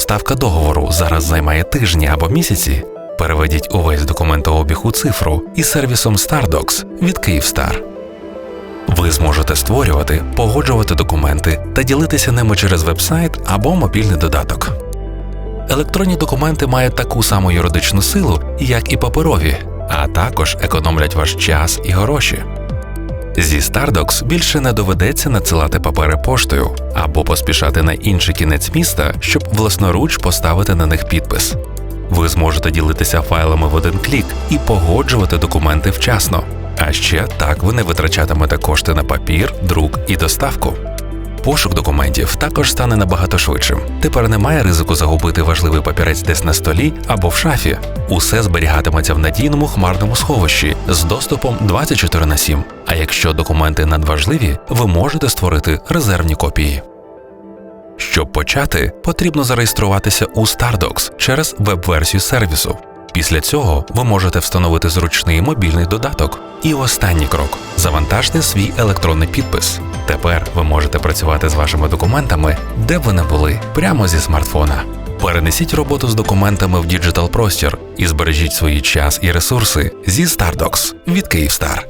доставка договору зараз займає тижні або місяці, переведіть увесь документообіг у цифру із сервісом StarDocs від Kyivstar. Ви зможете створювати, погоджувати документи та ділитися ними через вебсайт або мобільний додаток. Електронні документи мають таку саму юридичну силу, як і паперові, а також економлять ваш час і гроші. Зі StarDocs більше не доведеться надсилати папери поштою або поспішати на інший кінець міста, щоб власноруч поставити на них підпис. Ви зможете ділитися файлами в один клік і погоджувати документи вчасно. А ще так ви не витрачатимете кошти на папір, друк і доставку. Пошук документів також стане набагато швидшим. Тепер немає ризику загубити важливий папірець десь на столі або в шафі. Усе зберігатиметься в надійному хмарному сховищі з доступом 24 на 7. А якщо документи надважливі, ви можете створити резервні копії. Щоб почати, потрібно зареєструватися у StarDocs через веб-версію сервісу. Після цього ви можете встановити зручний мобільний додаток. І останній крок завантажте свій електронний підпис. Тепер ви можете працювати з вашими документами, де б ви не були, прямо зі смартфона. Перенесіть роботу з документами в діджитал простір і збережіть свій час і ресурси зі StarDocs від Kyivstar.